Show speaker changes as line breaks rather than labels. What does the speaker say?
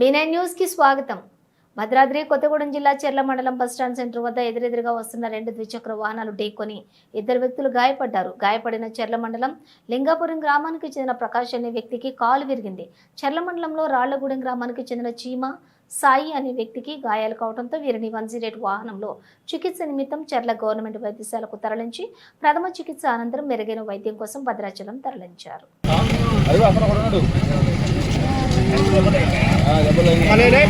B9 న్యూస్కి స్వాగతం. భద్రాద్రి కొత్తగూడెం జిల్లా చెర్ల మండలం బస్టాండ్ సెంటర్ వద్ద ఎదురెదురుగా వస్తున్న రెండు ద్విచక్ర వాహనాలు ఢీకొని ఇద్దరు వ్యక్తులు గాయపడ్డారు. గాయపడిన చెర్ల మండలం లింగాపురం గ్రామానికి చెందిన ప్రకాష్ అనే వ్యక్తికి కాలు విరిగింది. చెర్ల మండలంలో రాళ్ళగూడెం గ్రామానికి చెందిన చీమ సాయి అనే వ్యక్తికి గాయాలు కావడంతో వీరిని వన్ జీరో ఎయిట్ వాహనంలో చికిత్స నిమిత్తం చెర్ల గవర్నమెంట్ వైద్యశాలకు తరలించి ప్రథమ చికిత్స అనంతరం మెరుగైన వైద్యం కోసం భద్రాచలం తరలించారు.
అదిగో